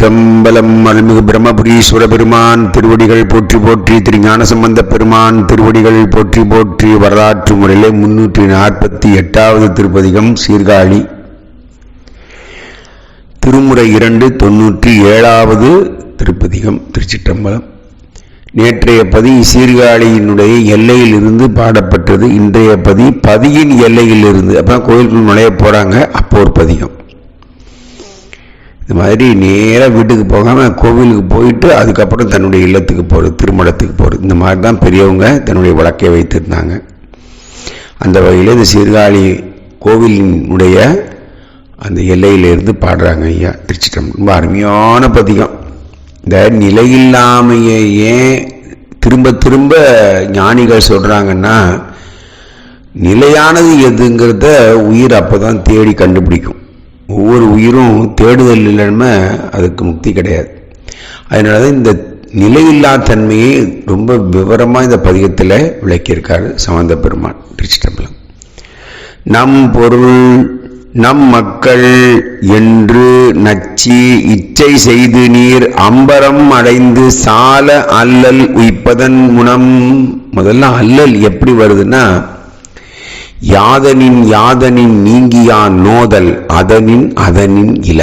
திருச்சிற்றம்பலம் அருள்மிகு பிரம்மபுரீஸ்வர பெருமான் திருவடிகள் போற்றி போற்றி திருஞான சம்பந்த பெருமான் திருவடிகள் போற்றி போற்றி வரலாற்று முறையிலே முன்னூற்றி நாற்பத்தி எட்டாவது திருப்பதிகம் சீர்காழி. திருமுறை இரண்டு தொன்னூற்றி ஏழாவது திருப்பதிகம் திருச்சிற்றம்பலம். நேற்றைய பதி சீர்காழியினுடைய எல்லையில் இருந்து பாடப்பட்டது. இன்றைய பதி பதியின் எல்லையில் இருந்து அப்போ கோயிலுக்குள் நுழைய போகிறாங்க அப்போ ஒரு பதிகம். இந்த மாதிரி நேராக வீட்டுக்கு போகாமல் கோவிலுக்கு போயிட்டு அதுக்கப்புறம் தன்னுடைய இல்லத்துக்கு போகிறது திருமணத்துக்கு போகிறது இந்த மாதிரி தான் பெரியவங்க தன்னுடைய வழக்கை வைத்திருந்தாங்க. அந்த வகையில் இந்த சீர்காழி கோவிலினுடைய அந்த எல்லையிலிருந்து பாடுறாங்க ஐயா திருச்சிட்டம் ரொம்ப அருமையான பதிகம். இந்த நிலையில்லாமையை ஏன் திரும்ப திரும்ப ஞானிகள் சொல்கிறாங்கன்னா நிலையானது எதுங்கிறத உயிர் அப்போ தான் தேடி கண்டுபிடிக்கும். ஒவ்வொரு உயிரும் தேடுதல் இல்லாமல் அதுக்கு முக்தி கிடையாது. அதனால தான் இந்த நிலையில்லா தன்மையை ரொம்ப விவரமாக இந்த பதிகத்தில் விளக்கியிருக்காரு சம்பந்த பெருமான் திருச்சிட்டம்பலம் நம் பொருள் நம் மக்கள் என்று நச்சி இச்சை செய்து நீர் அம்பரம் அடைந்து சால அல்லல் உய்ப்பதன் முனம் முதல்ல அல்லல் எப்படி வருதுன்னா யாதனின் யாதனின் நீங்கியான் நோதல் அதனின் அதனின் இல.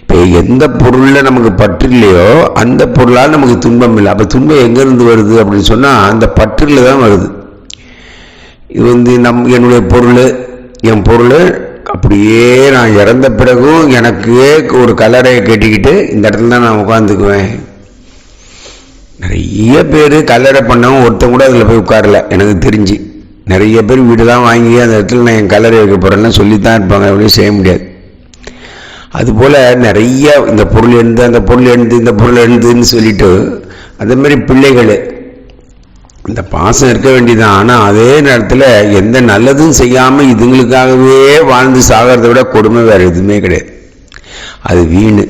இப்போ எந்த பொருளில் நமக்கு பற்று இல்லையோ அந்த பொருளால் நமக்கு துன்பம் இல்லை. அப்போ துன்பம் எங்கேருந்து வருது அப்படின்னு சொன்னால் அந்த பற்றில் தான் வருது. இது வந்து நம் என்னுடைய பொருள் என் பொருள் அப்படியே நான் இறந்த பிறகும் எனக்கு ஒரு கல்லறையை கட்டிக்கிட்டு இந்த இடத்துல தான் நான் உட்காந்துக்குவேன் நிறைய பேர் கல்லறை பண்ணவங்க ஒருத்தன் கூட அதில் போய் உட்காரல எனக்கு தெரிஞ்சு. நிறைய பேர் வீடு தான் வாங்கி அந்த இடத்துல நான் என் கலர் வைக்க போகிறேன்னு சொல்லித்தான் இருப்பாங்க. அப்படின்னு செய்ய முடியாது. அதுபோல் நிறைய இந்த பொருள் எழுந்து அந்த பொருள் எழுந்து இந்த பொருள் எழுந்துன்னு சொல்லிட்டு அதே மாதிரி பிள்ளைகள் இந்த பாசம் இருக்க வேண்டியதான் ஆனால் அதே நேரத்தில் எந்த நல்லதும் செய்யாமல் இதுங்களுக்காகவே வாழ்ந்து சாகிறத விட கொடுமை வேறு எதுவுமே கிடையாது. அது வீணு.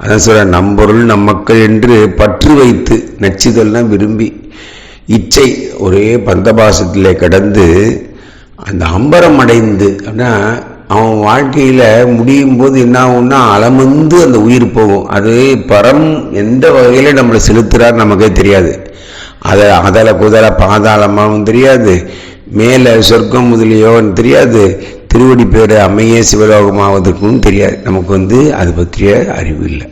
அதான் சொல்கிறேன் நம்பொருள் நம் மக்கள் என்று பற்று வைத்து நச்சுதல்லாம் விரும்பி இச்சை ஒரே பந்தபாசத்திலே கடந்து அந்த அம்பரம் அடைந்து அப்படின்னா அவன் வாழ்க்கையில் முடியும் போது என்ன ஆகும்னா அலமந்து அந்த உயிர் போகும். அது பரம் எந்த வகையில் நம்மளை செலுத்துறார் நமக்கே தெரியாது. அதை அதல குதல பாதாளமாகவும் தெரியாது. மேலே சொர்க்கம் முதலியோன்னு தெரியாது. திருவடி பேர் அம்மையே சிவலோகமாவதற்கும் தெரியாது. நமக்கு வந்து அது பற்றிய அறிவு இல்லை.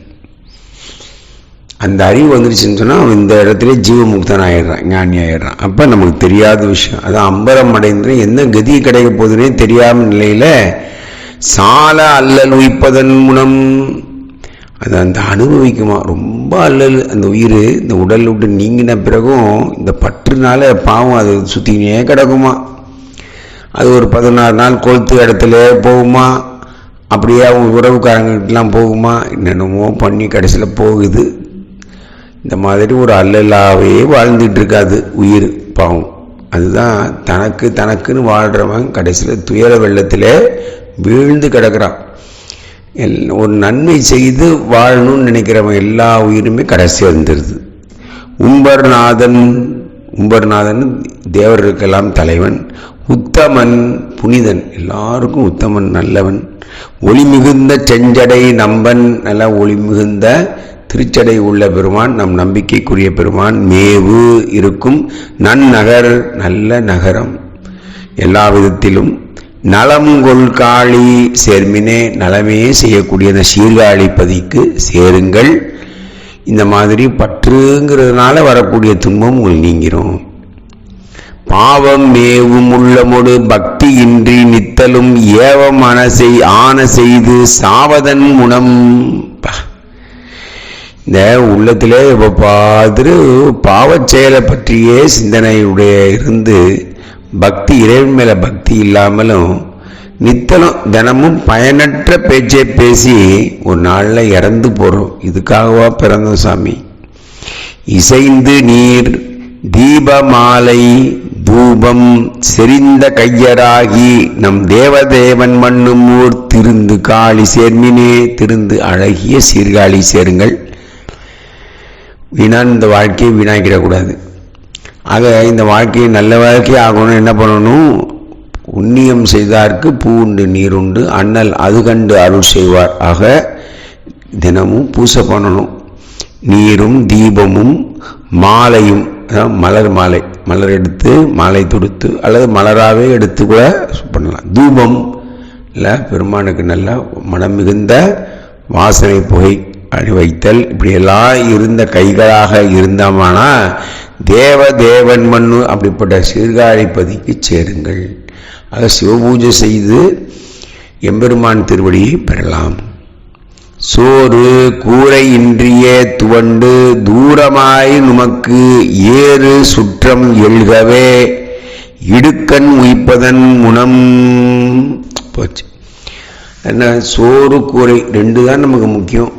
அந்த அறிவு வந்துருச்சுன்னு சொன்னால் அவன் இந்த இடத்துல ஜீவமுக்தன் ஆயிடுறான் ஞானி ஆயிடுறான் அப்போ நமக்கு தெரியாத விஷயம். அதான் அம்பரம் அடைந்து என்ன கதி கிடைக்க போகுதுன்னே தெரியாம நிலையில் சால அல்லல் உயிப்பதன் மூலம் அது அந்த அனுபவிக்குமா? ரொம்ப அல்லல். அந்த உயிர் இந்த உடல் விட்டு நீங்கின பிறகும் இந்த பற்றுனால பாவம் அது சுற்றினே கிடக்குமா? அது ஒரு பதினாறு நாள் கொளுத்து இடத்துல போகுமா? அப்படியே அவங்க உறவுக்காரங்கள்ட்டலாம் போகுமா? என்னென்னமோ பண்ணி கடைசியில் போகுது. இந்த மாதிரி ஒரு அல்லலாவே வாழ்ந்துட்டு இருக்காது உயிர் பாவம். அதுதான் தனக்கு தனக்குன்னு வாழ்கிறவன் கடைசியில் துயர வெள்ளத்தில் வீழ்ந்து கிடக்கிறான். எல் ஒரு நன்மை செய்து வாழணும்னு நினைக்கிறவன் எல்லா உயிருமே கடைசி வந்துடுது உம்பர்நாதன் உம்பர்நாதன் தேவர்களுக்கெல்லாம் தலைவன் உத்தமன் புனிதன் எல்லாருக்கும் உத்தமன் நல்லவன் ஒளி மிகுந்த செஞ்சடை நம்பன் நல்லா ஒளி மிகுந்த திருச்சடை உள்ள பெருமான் நம் நம்பிக்கைக்குரிய பெருமான் மேவு இருக்கும் நன்னகர் நல்ல நகரம். எல்லா விதத்திலும் நலம் கொள்காளி சேர்மினே நலமே செய்யக்கூடிய அந்த சீர்காழி பதிக்கு சேருங்கள். இந்த மாதிரி பற்றுங்கிறதுனால வரக்கூடிய துன்பம் உங்கள் நீங்கிறோம் பாவம் மேவும் உள்ளமொடு பக்தி இன்றி நித்தலும் ஏவ மனசை ஆன செய்து சாவதன் முனம் இந்த உள்ளத்திலே இப்போ பார்த்துட்டு பாவச் செயலை பற்றியே சிந்தனையுடைய இருந்து பக்தி இறைவன் மேலே பக்தி இல்லாமலும் நித்தனம் தினமும் பயனற்ற பேச்சை பேசி ஒரு நாளில் இறந்து போகிறோம் இதுக்காகவா பிறந்தோம் சாமி? இசைந்து நீர் தீபமாலை தூபம் செறிந்த கையராகி நம் தேவதேவன் மண்ணும் ஊர் திருந்து காளி சேர்மினே திருந்து அழகிய சீர்காழி சேருங்கள். வீணான் இந்த வாழ்க்கையை வீணாக்கிடக்கூடாது. ஆக இந்த வாழ்க்கையை நல்ல வாழ்க்கையை ஆகணும் என்ன பண்ணணும்? உண்ணியம் செய்தார்க்கு பூ உண்டு நீர் உண்டு அண்ணல் அது கண்டு அருள் செய்வார். ஆக தினமும் பூசை பண்ணணும். நீரும் தீபமும் மாலையும் மலர் மாலை மலர் எடுத்து மாலை தொடுத்து அல்லது மலராகவே எடுத்து கூட பண்ணலாம். தூபம் இல்லை பெருமானுக்கு நல்லா மனம் மிகுந்த வாசனை புகை அணிவைத்தல் இப்படியெல்லாம் இருந்த கைகளாக இருந்தோமானா தேவ தேவன் மண்ணு அப்படிப்பட்ட சீர்காழிப்பதிக்கு சேருங்கள். ஆக சிவபூஜை செய்து எம்பெருமான் திருவடியை பெறலாம். சோறு கூரை இன்றிய துவண்டு தூரமாய் நமக்கு ஏறு சுற்றம் எழுகவே இடுக்கண் உயிப்பதன் முனம். போச்சு. என்ன சோறு கூரை ரெண்டு தான் நமக்கு முக்கியம்.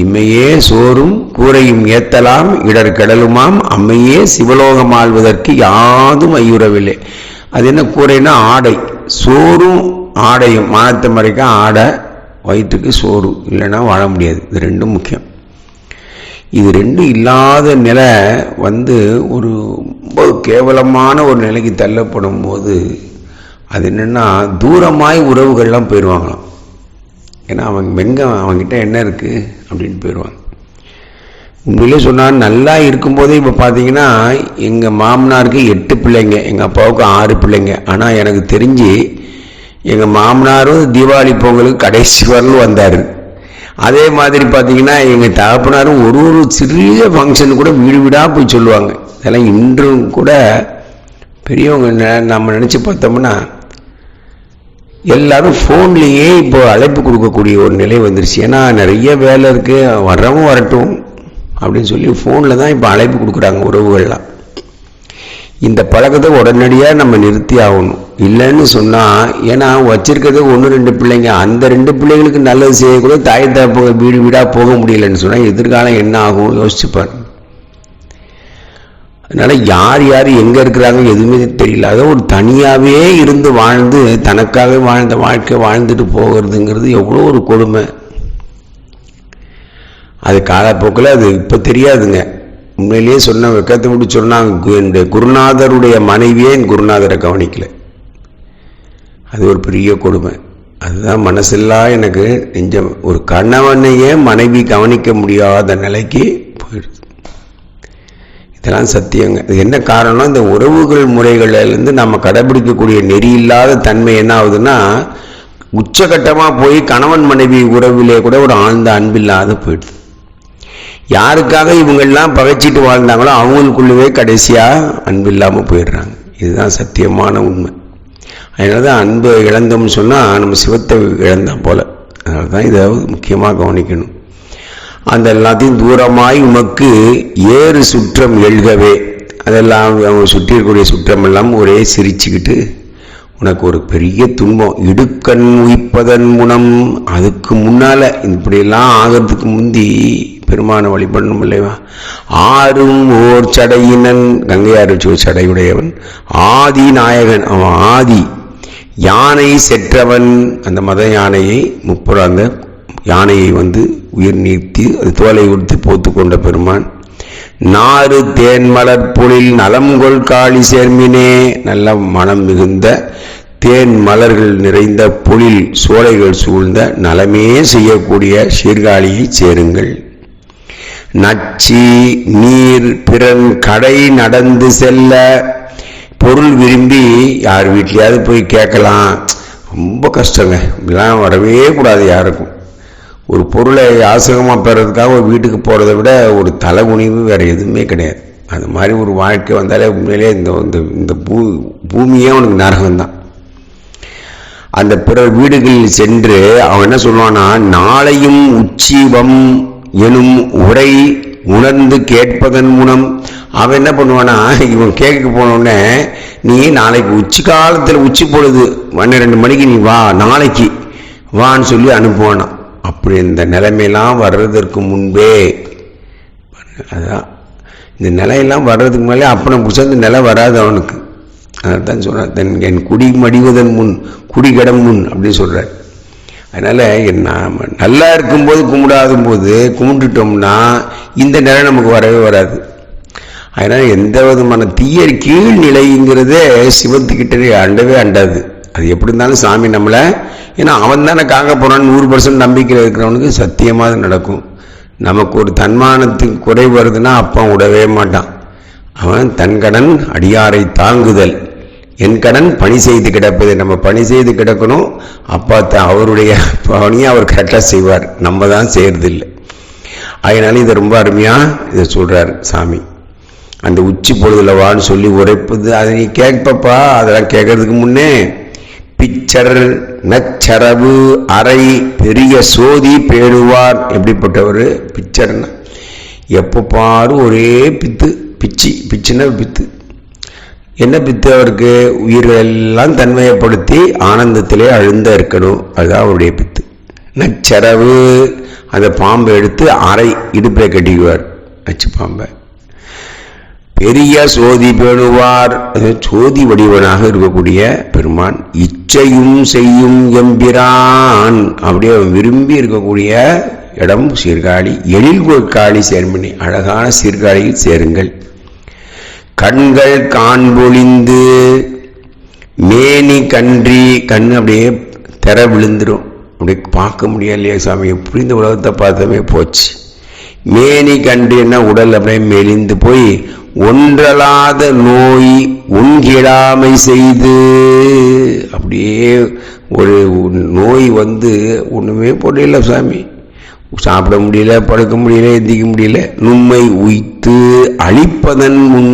இம்மையே சோறும் கூரையும் ஏத்தலாம் இடர் கடலுமாம் அம்மையே சிவலோகம் ஆள்வதற்கு யாதும் ஐயுறவில்லை. அது என்ன கூரைன்னா ஆடை. சோறும் ஆடையும் மானத்தை மறைக்க ஆடை வயிற்றுக்கு சோறு இல்லைன்னா வாழ முடியாது. இது ரெண்டும் முக்கியம். இது ரெண்டும் இல்லாத நிலை வந்து ஒரு ரொம்ப கேவலமான ஒரு நிலைக்கு தள்ளப்படும் போது அது என்னென்னா தூரமாய் உறவுகள்லாம் போயிடுவாங்களாம் ஏன்னா அவங்க எங்க அவங்ககிட்ட என்ன இருக்குது அப்படின்னு போயிடுவாங்க. உண்மையிலே சொன்னால் நல்லா இருக்கும்போதே இப்போ பார்த்தீங்கன்னா எங்கள் மாமனாருக்கு எட்டு பிள்ளைங்க எங்கள் அப்பாவுக்கு ஆறு பிள்ளைங்க. ஆனால் எனக்கு தெரிஞ்சு எங்கள் மாமனாரும் தீபாவளி பொங்கலுக்கு கடைசி வரலும் வந்தார். அதே மாதிரி பார்த்தீங்கன்னா எங்கள் தகப்பனாரும் ஒரு ஒரு சிறிய ஃபங்க்ஷன் கூட வீடு வீடாக போய் சொல்லுவாங்க. இதெல்லாம் இன்றும் கூட பெரியவங்க நெ- நம்ம நினச்சி பார்த்தோம்னா எல்லாரும் ஃபோன்லேயே இப்போ அழைப்பு கொடுக்கக்கூடிய ஒரு நிலை வந்துருச்சு. ஏன்னா நிறைய வேலை இருக்குது வரவும் வரட்டும் அப்படின்னு சொல்லி ஃபோனில் தான் இப்போ அழைப்பு கொடுக்குறாங்க உறவுகள்லாம். இந்த பழக்கத்தை உடனடியாக நம்ம நிறுத்தி ஆகணும். இல்லைன்னு சொன்னால் ஏன்னா வச்சுருக்கிறது ஒன்று ரெண்டு பிள்ளைங்க. அந்த ரெண்டு பிள்ளைங்களுக்கு நல்லது செய்யக்கூட தாய் தகப்பங்க வீடு வீடாக போக முடியலன்னு சொன்னால் எதிர்காலம் என்ன ஆகும் யோசிச்சுப்பார். அதனால யார் யார் எங்கே இருக்கிறாங்க எதுவுமே தெரியல. அதை ஒரு தனியாகவே இருந்து வாழ்ந்து தனக்காக வாழ்ந்த வாழ்க்கை வாழ்ந்துட்டு போகிறதுங்கிறது எவ்வளோ ஒரு கொடுமை. அது காலப்போக்கில் அது இப்போ தெரியாதுங்க. உண்மையிலேயே சொன்ன வெக்கத்தை விட்டு சொன்னாங்க என் குருநாதருடைய மனைவியே என் குருநாதரை கவனிக்கல. அது ஒரு பெரிய கொடுமை. அதுதான் மனசெல்லாம் எனக்கு நெஞ்சம். ஒரு கணவனையே மனைவி கவனிக்க முடியாத நிலைக்கு போயிடுது. இதெல்லாம் சத்தியங்க. இது என்ன காரணம் இந்த உறவுகள் முறைகளிலிருந்து நம்ம கடைபிடிக்கக்கூடிய நெறி இல்லாத தன்மை என்ன ஆகுதுன்னா உச்சகட்டமாக போய் கணவன் மனைவி உறவிலே கூட ஒரு ஆழ்ந்த அன்பில்லாத போயிடுது. யாருக்காக இவங்கெல்லாம் பகைச்சிட்டு வாழ்ந்தாங்களோ அவங்களுக்குள்ளவே கடைசியாக அன்பு இல்லாமல் போயிடுறாங்க. இதுதான் சத்தியமான உண்மை. அதனால தான் அன்பு இழந்தோம்னு சொன்னால் நம்ம சிவத்தை இழந்தோம் போல. அதனால தான் இதை முக்கியமாக கவனிக்கணும். அந்த எல்லாத்தையும் தூரமாய் உமக்கு ஏறு சுற்றம் எழுகவே. அதெல்லாம் அவங்க சுற்றி இருக்கக்கூடிய சுற்றம் எல்லாம் ஒரே சிரிச்சுக்கிட்டு உனக்கு ஒரு பெரிய துன்பம். இடுக்கண் உயிப்பதன் குணம். அதுக்கு முன்னால் இப்படியெல்லாம் ஆகிறதுக்கு முந்தி பெருமானை வழிபடணும் இல்லையா? ஆறும் ஓர் சடையினன். கங்கையார் வச்சு ஒரு சடையுடையவன். ஆதி நாயகன். அவன் ஆதி. யானை செற்றவன். அந்த மத யானையை முப்புற அந்த யானையை வந்து உயிர் நீர்த்தி அது தோலை உடுத்து போத்து கொண்ட பெருமான். நாறு தேன்மலர் நலம் நலம்கொள் காளி சேர்மினே நல்ல மனம் மிகுந்த தேன் மலர்கள் நிறைந்த புலில் சோலைகள் சூழ்ந்த நலமே செய்யக்கூடிய சீர்காழியை சேருங்கள். நச்சி நீர் பிறன் கடை நடந்து செல்ல. பொருள் விரும்பி யார் வீட்லயாவது போய் கேட்கலாம். ரொம்ப கஷ்டங்க. இப்படிலாம் வரவே கூடாது யாருக்கும். ஒரு பொருளை யாசகமாக பெறதுக்காக ஒரு வீட்டுக்கு போகிறத விட ஒரு தலைகுனிவு வேறு எதுவுமே கிடையாது. அது மாதிரி ஒரு வாழ்க்கை வந்தாலே உண்மையிலே இந்த இந்த இந்த பூ பூமியே அவனுக்கு நரகம்தான். அந்த பிற வீடுகளில் சென்று அவன் என்ன சொல்லுவான்னா நாளையும் உச்சிவம் எனும் உரை உணர்ந்து கேட்பதன் மூலம் அவன் என்ன பண்ணுவானா இவன் கேட்க போனோடனே நீ நாளைக்கு உச்சி காலத்தில் உச்சி பொழுது பன்னிரெண்டு மணிக்கு நீ வா நாளைக்கு வான்னு சொல்லி அனுப்புவானான் அப்படி இந்த நிலைமையெல்லாம் வர்றதற்கு முன்பே அதான் இந்த நிலையெல்லாம் வர்றதுக்கு முன்னாலே அப்பனை பிடிச்சா இந்த நிலை வராது அவனுக்கு. அதான் சொல்கிறான் தன் என் குடி மடிவதன் முன் குடிகடம் முன் அப்படின்னு சொல்கிறார் அதனால் நாம் நல்லா இருக்கும்போது கும்பிடாத போது கும்பிட்டுட்டோம்னா இந்த நிலை நமக்கு வரவே வராது. அதனால் எந்த விதமான தீய கீழ்நிலைங்கிறதே சிவத்துக்கிட்டே அண்டவே அண்டாது. அது எப்படி இருந்தாலும் சாமி நம்மளை ஏன்னா அவன் தானே காக்க போகிறான்னு நூறு பர்சன்ட் நம்பிக்கையில் இருக்கிறவனுக்கு சத்தியமாக அது நடக்கும். நமக்கு ஒரு தன்மானத்துக்கு குறை வருதுன்னா அப்பா விடவே மாட்டான். அவன் தன் கடன் அடியாரை தாங்குதல். என் கடன் பணி செய்து கிடப்பது. நம்ம பணி செய்து கிடக்கணும். அப்பா த அவருடைய பணியை அவர் கரெக்டாக செய்வார். நம்ம தான் செய்யறதில்லை அதனால இதை ரொம்ப அருமையாக இதை சொல்கிறார் சாமி. அந்த உச்சி பொழுதுல வான்னு சொல்லி உரைப்பது. அதை நீ கேட்பப்பா. அதெல்லாம் கேட்கறதுக்கு முன்னே பிச்சர் நச்சரவு அறை பெரிய சோதி பேணுவார். எப்படிப்பட்டவர்? பிச்சர்னா எப்போ பாரு ஒரே பித்து பிச்சி பிச்சுன்னா பித்து. என்ன பித்து அவருக்கு? உயிரெல்லாம் தன்மையப்படுத்தி ஆனந்தத்திலே அழுந்த இருக்கணும். அதுதான் அவருடைய பித்து. நச்சரவு அந்த பாம்பை எடுத்து அறை இடுப்பை கட்டிக்குவார். நச்சு பாம்பை. பெரிய சோதி பேணுவார் அது சோதி வடிவனாக இருக்கக்கூடிய பெருமான் இச்சையும் செய்யும் எம்பிரான். அப்படியே விரும்பி இருக்கக்கூடிய இடம் சீர்காழி எழில் காளி சேர்மணி அழகான சீர்காழியில் சேருங்கள். கண்கள் காண்பொழிந்து மேனி கன்றி கண் அப்படியே திற விழுந்துடும் அப்படியே பார்க்க முடியலையே சாமி? எப்படி இந்த உலகத்தை பார்த்தமே போச்சு. மேனி கன்றின்னா உடல் அப்படியே மெலிந்து போய் ஒன்றலாத நோய் உண்கிடாமை செய்து. அப்படியே ஒரு நோய் வந்து ஒன்றுமே போடல சாமி. சாப்பிட முடியல படுக்க முடியல எந்திக்க முடியல நுண்மை உய்த்து அழிப்பதன் முன்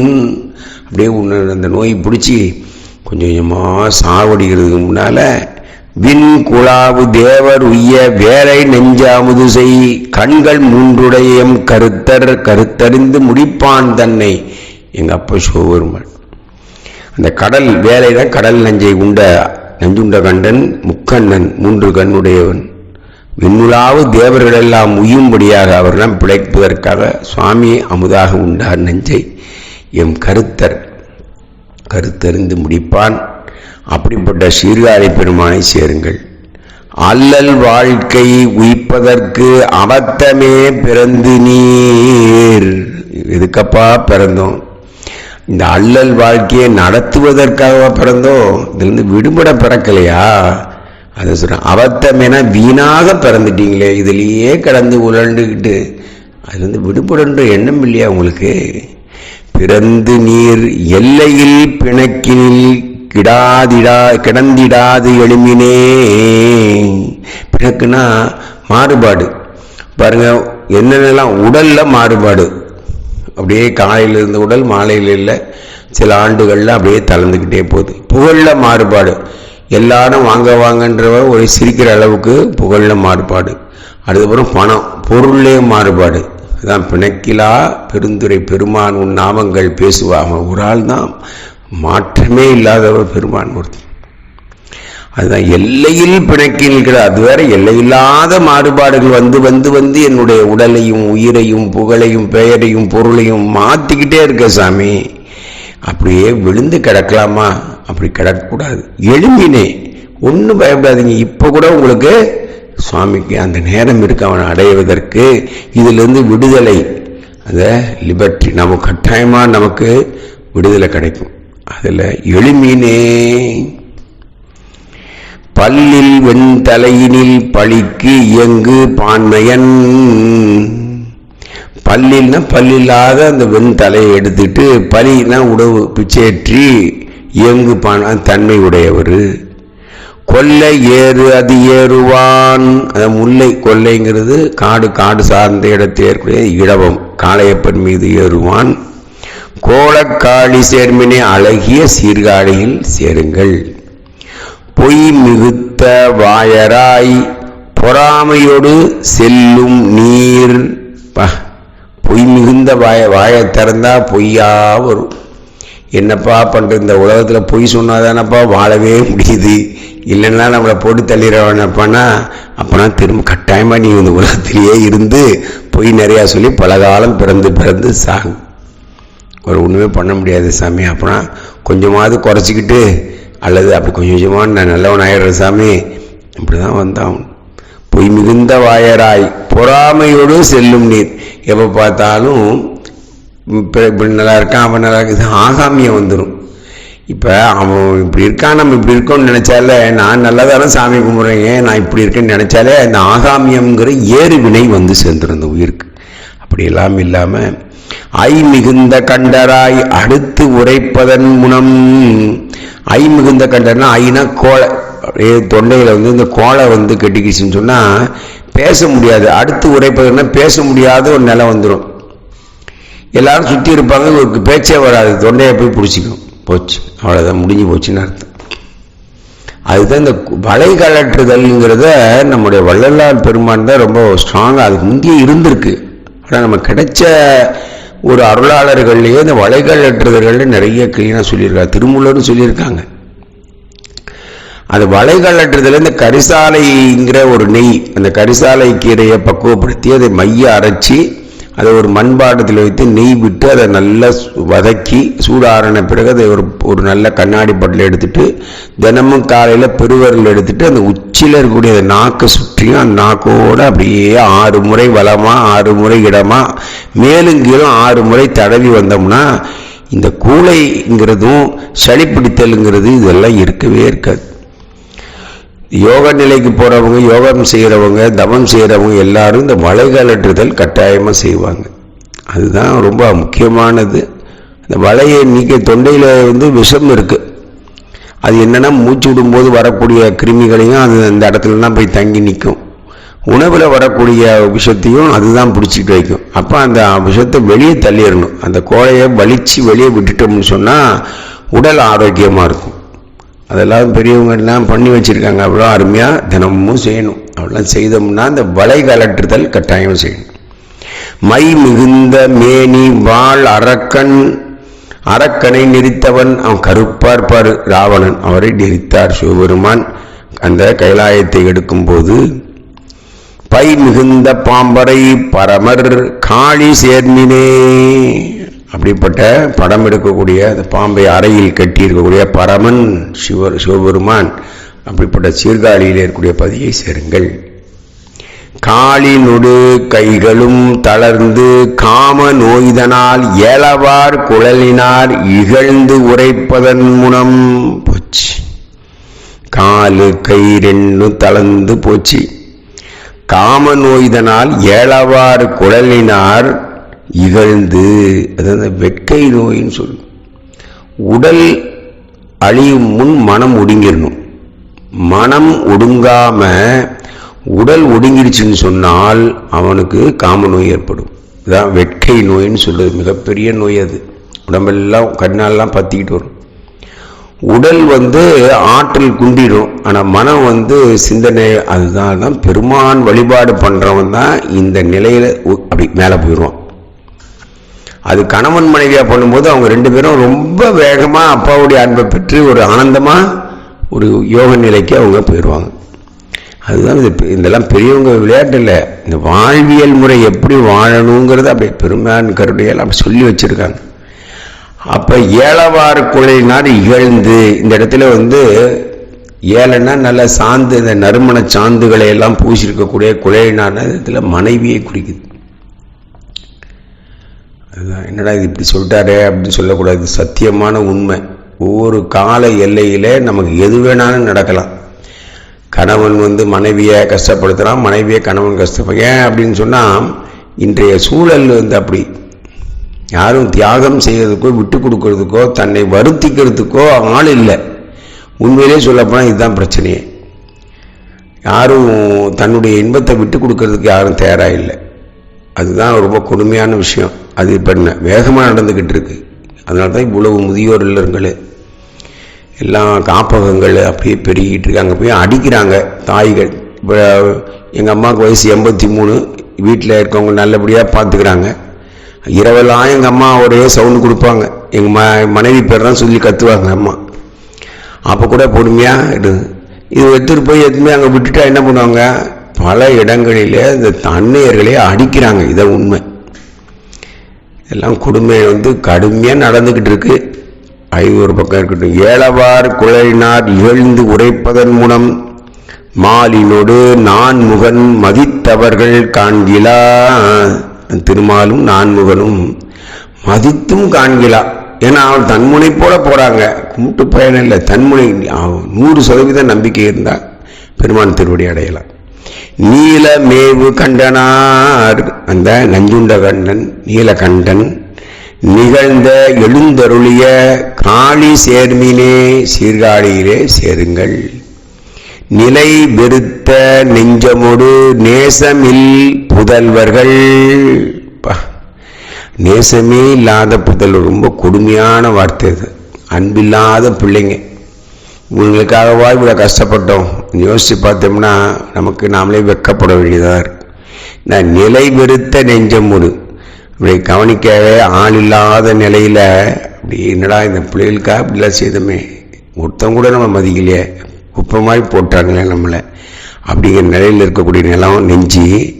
அப்படியே உன்னை அந்த நோய் பிடிச்சி கொஞ்சம் கொஞ்சமாக சாவடிக்கிறதுக்கு முன்னால் விண் குழாவு தேவர் உய்ய வேலை நெஞ்சாமுது செய். கண்கள் மூன்றுடையம் கருத்தர் கருத்தறிந்து முடிப்பான் தன்னை. எங்க அப்பா சிவபெருமான் அந்த கடல் வேலையில கடல் நஞ்சை உண்ட நஞ்சுண்ட கண்டன் முக்கண்ணன் மூன்று கண்ணுடையவன். விண்ணுலாவு தேவர்களெல்லாம் உய்யும்படியாக அவர்தான் பிழைப்பதற்காக சுவாமி அமுதாக உண்டார் நஞ்சை. எம் கருத்தர் கருத்தறிந்து முடிப்பான். அப்படிப்பட்ட சீர்காழி பெருமானை சேருங்கள். அல்லல் வாழ்க்கை உயிப்பதற்கு அவத்தமே பிறந்து நீர். எதுக்கப்பா பிறந்தோம்? இந்த அல்லல் வாழ்க்கையை நடத்துவதற்காகவா பிறந்தோம்? இதுலேருந்து விடுபட பிறக்கலையா? அதை சொல்கிறேன் அவத்தமேனா வீணாக பிறந்துட்டீங்களே இதுலேயே கடந்து உழண்டுக்கிட்டு அதுலேருந்து விடுபடன்ற எண்ணம் இல்லையா உங்களுக்கு? பிறந்து நீர் எல்லையில் பிணக்கினில் கிடாதிடா கிடந்திடாது எளிமினே பிணக்குனா மாறுபாடு. பாருங்க என்னென்னலாம் உடலில் மாறுபாடு. அப்படியே காலையில் இருந்த உடல் மாலையில் இல்லை. சில ஆண்டுகளில் அப்படியே தளர்ந்துக்கிட்டே போகுது. புகழில் மாறுபாடு. எல்லாரும் வாங்க வாங்கன்றவ ஒரு சிரிக்கிற அளவுக்கு புகழில் மாறுபாடு. அதுக்கப்புறம் பணம். பொருளே மாறுபாடு. அதான் பிணக்கிலா பெருந்துரை பெருமான் உன் நாமங்கள் பேசுவாங்க. ஒரு ஆள் தான் மாற்றமே இல்லாதவர் பெருமான் மூர்த்தி. அதுதான் எல்லையில் பிணக்கின்கிற அதுவரை அது வேற எல்லையில்லாத மாறுபாடுகள் வந்து வந்து வந்து என்னுடைய உடலையும் உயிரையும் புகழையும் பெயரையும் பொருளையும் மாத்திக்கிட்டே இருக்க சாமி. அப்படியே விழுந்து கிடக்கலாமா? அப்படி கிடக்கக்கூடாது. எளிமினே ஒன்றும் பயப்படாதீங்க. இப்போ கூட உங்களுக்கு சுவாமிக்கு அந்த நேரம் இருக்கு. அவனை அடைவதற்கு இதிலிருந்து விடுதலை. அந்த லிபர்ட்டி நமக்கு கட்டாயமாக நமக்கு விடுதலை கிடைக்கும். அதில் எளிமீனே பல்லில் வெண்தலையினில் பழிக்கு இயங்கு பான்மையன். பல்லில்னா பல்லில்லாத அந்த வெண்தலையை எடுத்துட்டு பலினா உணவு பிச்சேற்றி இயங்கு பான தன்மை உடையவர். கொல்லை ஏறு அது ஏறுவான். அந்த முல்லை கொல்லைங்கிறது காடு காடு சார்ந்த இடத்தில் ஏற்கனவே இடவம் காளையப்பன் மீது ஏறுவான். கோலக்காளி சேர்மினை அழகிய சீர்காழியில் சேருங்கள். பொய் மிகுத்த வாயராய் பொறாமையோடு செல்லும் நீர். பொய் மிகுந்த வாய வாயை திறந்தா பொய்யா வரும். என்னப்பா பண்ற இந்த உலகத்தில் பொய் சொன்னாதானப்பா வாழவே முடியுது. இல்லைன்னா நம்மளை போட்டு தள்ளிடுறவனப்பானா அப்போனா திரும்ப கட்டாயமாக நீ இந்த உலகத்திலேயே இருந்து பொய் நிறையா சொல்லி பல காலம் பிறந்து பிறந்து சாகும் ஒரு ஒன்றுமே பண்ண முடியாது சாமி. அப்புறம் கொஞ்சமாவது குறைச்சிக்கிட்டு அல்லது அப்படி கொஞ்சம் கொஞ்சமாக நான் நல்லவன் ஆயிடுறேன் சாமி. இப்படி தான் வந்தான் பொய் மிகுந்த வாயராய் பொறாமையோடு செல்லும் நீர். எப்போ பார்த்தாலும் இப்படி நல்லா இருக்கான் அவன் நல்லா இருக்கு. ஆகாமியை வந்துடும் இப்போ அவன் இப்படி இருக்கான் நம்ம இப்படி இருக்கோம்னு நினச்சாலே நான் நல்லதான சாமி கும்பிட்றேங்க நான் இப்படி இருக்கேன்னு நினச்சாலே அந்த ஆகாமியம்ங்கிற ஏறு வினை வந்து சேர்ந்துருந்த அந்த உயிருக்கு. அப்படி எல்லாம் இல்லாமல் ஐ மிகுந்த கண்டராய் அடுத்து உரைப்பதன் முனம். ஐ மிகுந்த கண்டர்னா ஐனா கோழை அப்படியே தொண்டையில் வந்து இந்த கோழை வந்து கெட்டிக்கிச்சுன்னு சொன்னால் பேச முடியாது. அடுத்து உரைப்பதுன்னா பேச முடியாத ஒரு நிலை வந்துடும் எல்லாரும் சுற்றி இருப்பாங்க இவருக்கு பேச்சே வராது. தொண்டையை போய் பிடிச்சிக்கும். போச்சு. அவ்வளோதான் முடிஞ்சு போச்சுன்னு அர்த்தம். அதுதான் இந்த வலை கலற்றுதல்ங்கிறத நம்முடைய வள்ளலார் பெருமான் தான் ரொம்ப ஸ்ட்ராங்காக அதுக்கு முந்தைய இருந்திருக்கு. ஆனால் நம்ம கிடைச்ச ஒரு அருளாளர்கள்லேயே இந்த வளைகள் அட்டுறதுகள்னு நிறைய கிளீனாக சொல்லியிருக்காங்க திருமூலர்னு சொல்லியிருக்காங்க. அது வலைகள்ளற்றதுல இந்த கரிசாலைங்கிற ஒரு நெய் அந்த கரிசாலை கீரையை பக்குவப்படுத்தி அதை மைய அரைச்சி அதை ஒரு மண்பாட்டத்தில் வைத்து நெய் விட்டு அதை நல்லா வதக்கி சூடாறின பிறகு அதை ஒரு ஒரு நல்ல கண்ணாடி பட்டில் எடுத்துட்டு தினமும் காலையில் பெருவரில் எடுத்துட்டு அந்த உச்சியில் இருக்கக்கூடிய அந்த நாக்கை சுற்றியும் அந்த நாக்கோடு அப்படியே ஆறு முறை வளமாக ஆறு முறை இடமாக மேலும் கீழும் ஆறு முறை தடவி வந்தோம்னா இந்த கூளைங்கிறதும் சளி பிடித்தலுங்கிறது இதெல்லாம் இருக்கவே இருக்காது. யோக நிலைக்கு போகிறவங்க யோகம் செய்கிறவங்க தவம் செய்கிறவங்க எல்லாரும் இந்த வளைகலற்றுதல் கட்டாயமாக செய்வாங்க. அதுதான் ரொம்ப முக்கியமானது. இந்த வலையை நீக்க தொண்டையில் வந்து விஷம் இருக்குது அது என்னென்னா மூச்சு விடும்போது வரக்கூடிய கிருமிகளையும் அது அந்த இடத்துலலாம் போய் தங்கி நிற்கும் உணவில் வரக்கூடிய விஷத்தையும் அதுதான் பிடிச்சிட்டு வைக்கும். அப்போ அந்த விஷத்தை வெளியே தள்ளிடணும். அந்த கோழையை வலிச்சு வெளியே விட்டுட்டோம்னு சொன்னால் உடல் ஆரோக்கியமாக இருக்கும். அதெல்லாம் பெரியவங்க எல்லாம் பண்ணி வச்சுருக்காங்க. அவ்வளோ அருமையாக தினமும் செய்யணும். அவ்வளோ செய்தோம்னா அந்த வலை கலற்றுதல் கட்டாயம் செய்யணும். மை மிகுந்த மேனி வாழ் அரக்கன் அரக்கனை நெறித்தவன் அவன் கருப்பா இருப்பார் ராவணன். அவரை நெறித்தார் சிவபெருமான். அந்த கைலாயத்தை எடுக்கும்போது பை மிகுந்த பாம்பரை பரமர் காளி சேர்மினே அப்படிப்பட்ட படம் எடுக்கக்கூடிய அந்த பாம்பை அறையில் கட்டி இருக்கக்கூடிய பரமன் சிவர் சிவபெருமான் அப்படிப்பட்ட சீர்காழியில் இருக்கக்கூடிய பதியை சேருங்கள். காலினொடு கைகளும் தளர்ந்து காம நோய்தனால் ஏலவார் குழலினார் இகழ்ந்து உரைப்பதன் முனம் போச்சு. காலு கை ரெண்டு தளர்ந்து போச்சு. காம நோய்தனால் ஏலவார் குழலினார் இகழ்ந்து அதாவது வெட்கை நோயின்னு சொல்லும் உடல் அழியும் முன் மனம் ஒடுங்கிடணும். மனம் ஒடுங்காம உடல் ஒடுங்கிடுச்சுன்னு சொன்னால் அவனுக்கு காம நோய் ஏற்படும். இதான் வெட்கை நோயின்னு சொல்லுது மிகப்பெரிய நோய் அது. உடம்பெல்லாம் கண்ணாலெல்லாம் பத்திக்கிட்டு வரும். உடல் வந்து ஆற்றல் குண்டிடும் ஆனால் மனம் வந்து சிந்தனை அதுதான் தான் பெருமான் வழிபாடு பண்ணுறவன் தான் இந்த நிலையில் அப்படி மேலே போயிடுவான். அது கணவன் மனைவியாக பண்ணும்போது அவங்க ரெண்டு பேரும் ரொம்ப வேகமாக அப்பாவுடைய அன்பை பெற்று ஒரு ஆனந்தமாக ஒரு யோக நிலைக்கு அவங்க போயிடுவாங்க அதுதான் இது இதெல்லாம் பெரியவங்க விளையாட்டு இல்லை. இந்த வாழ்வியல் முறை எப்படி வாழணுங்கிறத அப்படியே பெருமையான கருடையெல்லாம் அப்படி சொல்லி வச்சுருக்காங்க. அப்போ ஏழவாறு குழையினார் இகழ்ந்து இந்த இடத்துல வந்து ஏழைன்னா நல்ல சாந்து இந்த நறுமண சாந்துகளை எல்லாம் பூசியிருக்கக்கூடிய குழையினான இதில் மனைவியை குறிக்குது. என்னடா இது இப்படி சொல்லிட்டாரே அப்படின்னு சொல்லக்கூடாது. சத்தியமான உண்மை. ஒவ்வொரு கால எல்லையிலே நமக்கு எது வேணாலும் நடக்கலாம். கணவன் வந்து மனைவியை கஷ்டப்படுத்துகிறான் மனைவியை கணவன் கஷ்டப்பட ஏன் அப்படின்னு சொன்னால் இன்றைய சூழல் வந்து அப்படி. யாரும் தியாகம் செய்யறதுக்கோ விட்டு கொடுக்கறதுக்கோ தன்னை வருத்திக்கிறதுக்கோ ஆள் இல்லை. உண்மையிலே சொல்லப்போனால் இதுதான் பிரச்சனையே. யாரும் தன்னுடைய இன்பத்தை விட்டு கொடுக்கறதுக்கு யாரும் தயாராக இல்லை. அதுதான் ரொம்ப கொடுமையான விஷயம். அது இப்போ என்ன வேகமாக நடந்துக்கிட்டு இருக்கு. அதனால தான் இவ்வளவு முதியோர் இல்லங்களே எல்லாம் காப்பகங்கள் அப்படியே பெருகிட்டு இருக்கு. அங்கே போய் அடிக்கிறாங்க தாய்கள். இப்போ எங்கள் அம்மாவுக்கு வயசு எண்பத்தி மூணு வீட்டில் இருக்கவங்க நல்லபடியாக பார்த்துக்கிறாங்க இரவெல்லாம் எங்கள் அம்மா ஒரே சவுண்டு கொடுப்பாங்க. எங்கள் ம மனைவி பேர் தான் சொல்லி கத்துவாங்க அம்மா. அப்போ கூட பொறுமையாக இது இது எடுத்துகிட்டு போய் எதுவுமே அங்கே விட்டுட்டா என்ன பண்ணுவாங்க? பல இடங்களிலே இந்த தன்னையர்களே அடிக்கிறாங்க. இதை உண்மை. எல்லாம் கொடுமை வந்து கடுமையாக நடந்துக்கிட்டு இருக்கு. அது ஒரு பக்கம் இருக்கட்டும். ஏழவார் குழலினார் இகழ்ந்து உரைப்பதன் மூலம் மாலினோடு நான் முகன் மதித்தவர்கள் காண்கிலா. திருமாலும் நான்முகனும் மதித்தும் காண்கிலா. ஏன்னா அவன் தன்முனை போல போறாங்க. கும்பிட்டு பயன் இல்லை. தன்முனை நூறு சதவீதம் நம்பிக்கை இருந்தால் பெருமான் திருவடி அடையலாம். நீலமேவு கண்டனார். அந்த நஞ்சுண்ட கண்டன் நீலகண்டன் நிகழ்ந்த எழுந்தருளிய காளி சேர்மினே சீர்காழியிலே சேருங்கள். நிலை வெறுத்த நெஞ்சமொடு நேசமில் புதல்வர்கள். நேசமே இல்லாத புதல்வர் ரொம்ப கொடுமையான வார்த்தை இது அன்பில்லாத பிள்ளைங்க. உங்களுக்காகவா இவ்வளோ கஷ்டப்பட்டோம். யோசித்து பார்த்தோம்னா நமக்கு நாமளே வெக்கப்பட வேண்டியதாக இருக்கு. நான் நிலை வெறுத்த நெஞ்சம் ஒரு இப்படி கவனிக்கவே ஆள் இல்லாத நிலையில் அப்படி என்னடா இந்த பிள்ளைகளுக்காக இப்படிலாம் செய்தோமே? ஒருத்தன் கூட நம்ம மதிக்கலையே. குப்பை மாதிரி போட்டாங்களே நம்மளை. அப்படிங்கிற நிலையில் இருக்கக்கூடிய நிலம் நெஞ்சு.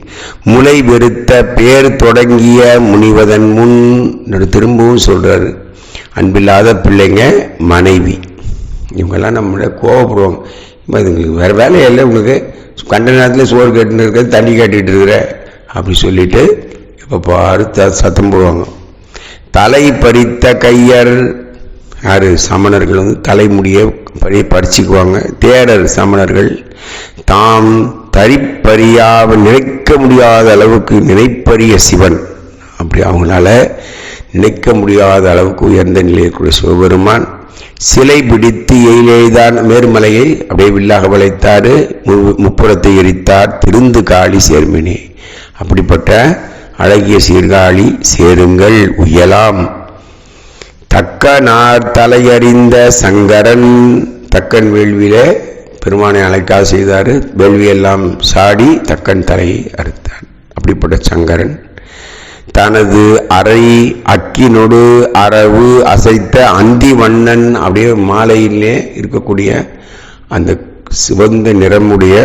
முளை வெறுத்த பேர் தொடங்கிய முனிவதன் முன் திரும்பவும் சொல்கிறாரு அன்பில்லாத பிள்ளைங்க மனைவி. இவங்கெல்லாம் நம்மள கோவப்படுவாங்க. இப்ப இதுங்களுக்கு வேறு வேலையே இல்லை உங்களுக்கு கண்ட நேரத்தில் சோறு கேட்டுன்னு இருக்க தண்ணி கேட்டுட்டு இருக்கிற அப்படி சொல்லிட்டு இப்போ பாரு த- சத்தம் போடுவாங்க. தலை பறித்த கையர் யாரு? சமணர்கள் வந்து தலைமுடியை பறி பறிச்சுக்குவாங்க. தேடர் சமணர்கள் தாம் தரிப்பறியாவ நினைக்க முடியாத அளவுக்கு நினைப்பறிய சிவன். அப்படி அவங்களால நினைக்க முடியாத அளவுக்கு உயர்ந்த நிலையில் இருக்கக்கூடிய சிவபெருமான் சிலை பிடித்து எயிலெய்தான் மேருமலையை அப்படியே வில்லாக வளைத்தாரு முப்புறத்தை எரித்தார் திருந்து காளி சேர்மினே. அப்படிப்பட்ட அழகிய சீர்காழி சேருங்கள் உயலாம். தக்க நார் தலையறிந்த சங்கரன் தக்கன் வேள்வியிலே பெருமானை அழைக்கா செய்தார். வேள்வியெல்லாம் சாடி தக்கன் தலையை அறுத்தார். அப்படிப்பட்ட சங்கரன். தனது அறை அக்கினொடு அரவு அசைத்த அந்தி வண்ணன் அப்படியே மாலையிலே இருக்கக்கூடிய அந்த சிவந்த நிறமுடைய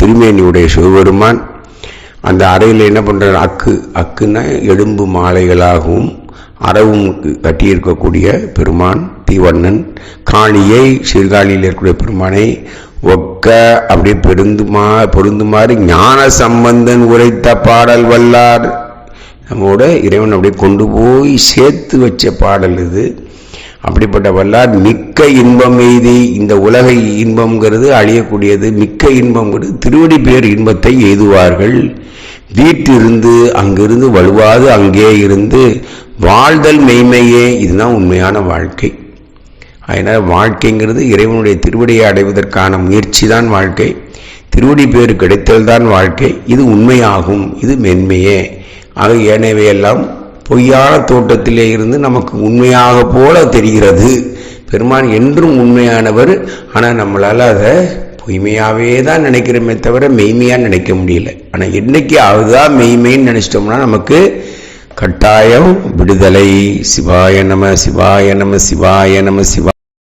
திருமேனியுடைய சிவபெருமான் அந்த அறையில் என்ன பண்றார்? அக்கு அக்குன்னா எலும்பு மாலைகளாகவும் அறவும் கட்டியிருக்கக்கூடிய பெருமான் தீவண்ணன் காணியை சீர்காழியில் இருக்கக்கூடிய பெருமானை ஒக்க அப்படியே பெருந்துமா பொருந்துமாறு ஞான சம்பந்தன் உரைத்த பாடல் வல்லார். நம்மோட இறைவன் அப்படியே கொண்டு போய் சேர்த்து வச்ச பாடல் இது. அப்படிப்பட்ட வல்லார் மிக்க இன்பம் எய்தி இந்த உலக இன்பம்ங்கிறது அழியக்கூடியது. மிக்க இன்பம்ங்கிறது திருவடி பேர் இன்பத்தை எய்துவார்கள். வீட்டிருந்து அங்கிருந்து வலுவாது அங்கே இருந்து வாழ்தல் மெய்மையே. இதுதான் உண்மையான வாழ்க்கை. அதனால் வாழ்க்கைங்கிறது இறைவனுடைய திருவடியை அடைவதற்கான முயற்சி தான் வாழ்க்கை. திருவடி பேர் கிடைத்தல் தான் வாழ்க்கை. இது உண்மையாகும் இது மென்மையே. ஆக ஏனையவையெல்லாம் பொய்யான தோட்டத்திலே இருந்து நமக்கு உண்மையாக போல தெரிகிறது. பெருமான் என்றும் உண்மையானவர் ஆனால் நம்மளால் அதை பொய்மையாகவே தான் நினைக்கிறோமே தவிர மெய்மையாக நினைக்க முடியல. ஆனால் என்னைக்கு அதுதான் மெய்மைன்னு நினச்சிட்டோம்னா நமக்கு கட்டாயம் விடுதலை. சிவாய நம சிவாய நம சிவாய நம சிவா